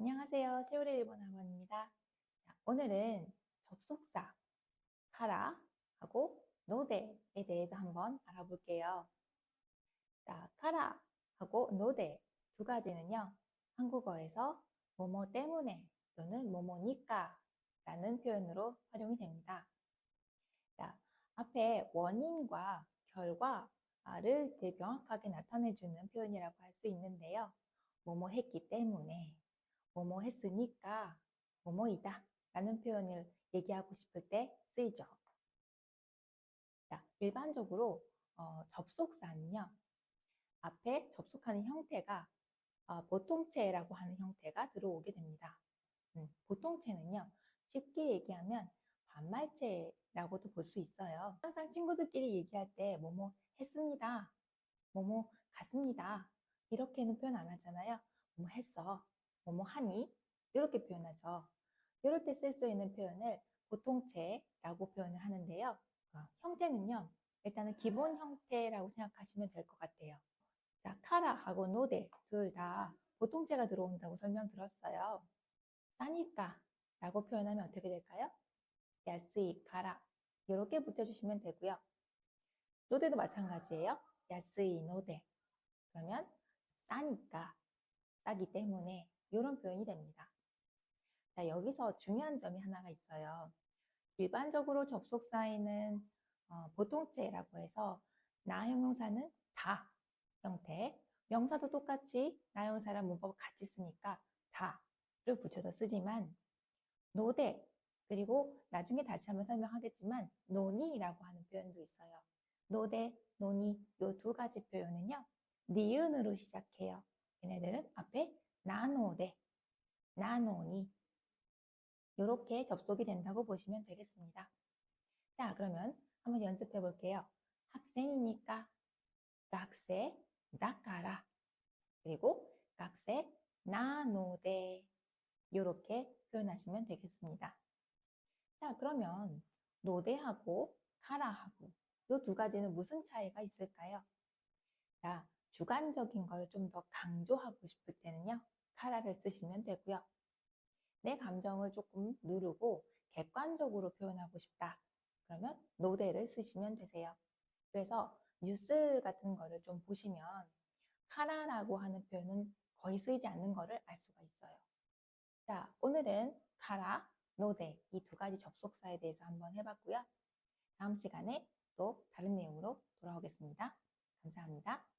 안녕하세요. 시오리 일본 학원입니다. 자, 오늘은 접속사 카라하고 노데에 대해서 한번 알아볼게요. 자, 카라하고 노데 두 가지는요. 한국어에서 뭐뭐 때문에 또는 뭐뭐니까 라는 표현으로 활용이 됩니다. 자, 앞에 원인과 결과를 명확하게 나타내주는 표현이라고 할 수 있는데요. 뭐뭐 했기 때문에 뭐뭐 했으니까 뭐뭐이다 라는 표현을 얘기하고 싶을 때 쓰이죠. 자, 일반적으로 어, 접속사는요. 앞에 접속하는 형태가 어, 보통체라고 하는 형태가 들어오게 됩니다. 음, 보통체는요. 쉽게 얘기하면 반말체라고도 볼 수 있어요. 항상 친구들끼리 얘기할 때 뭐뭐 했습니다. 뭐뭐 갔습니다. 이렇게는 표현 안 하잖아요. 뭐뭐 했어. 뭐뭐 하니? 이렇게 표현하죠. 이럴 때 쓸 수 있는 표현을 보통체라고 표현을 하는데요. 어, 형태는요. 일단은 기본 형태라고 생각하시면 될 것 같아요. 자, 카라하고 노데 둘 다 보통체가 들어온다고 설명드렸어요. 싸니까 라고 표현하면 어떻게 될까요? 야스이 카라 이렇게 붙여주시면 되고요. 노데도 마찬가지예요. 야스이 노데 그러면 싸니까 싸기 때문에 이런 표현이 됩니다. 자, 여기서 중요한 점이 하나가 있어요. 일반적으로 접속사에는 어, 보통체라고 해서 나 형용사는 다 형태, 명사도 똑같이 나 형용사랑 문법을 같이 쓰니까 다를 붙여서 쓰지만 노대 그리고 나중에 다시 한번 설명하겠지만 노니라고 하는 표현도 있어요. 노대, 노니 이두 가지 표현은요. 니은으로 시작해요. 얘네들은 앞에 나노데, 나노니 이렇게 접속이 된다고 보시면 되겠습니다. 자, 그러면 한번 연습해 볼게요. 학생이니까 각세 나까라 그리고 각세 나노데 이렇게 표현하시면 되겠습니다. 자, 그러면 노대하고 카라하고 이 두 가지는 무슨 차이가 있을까요? 자, 주관적인 걸 좀 더 강조하고 싶을 때는요. 카라를 쓰시면 되고요. 내 감정을 조금 누르고 객관적으로 표현하고 싶다. 그러면 노대를 쓰시면 되세요. 그래서 뉴스 같은 거를 좀 보시면 카라라고 하는 표현은 거의 쓰이지 않는 거를 알 수가 있어요. 자, 오늘은 카라, 노대 이 두 가지 접속사에 대해서 한번 해봤고요. 다음 시간에 또 다른 내용으로 돌아오겠습니다. 감사합니다.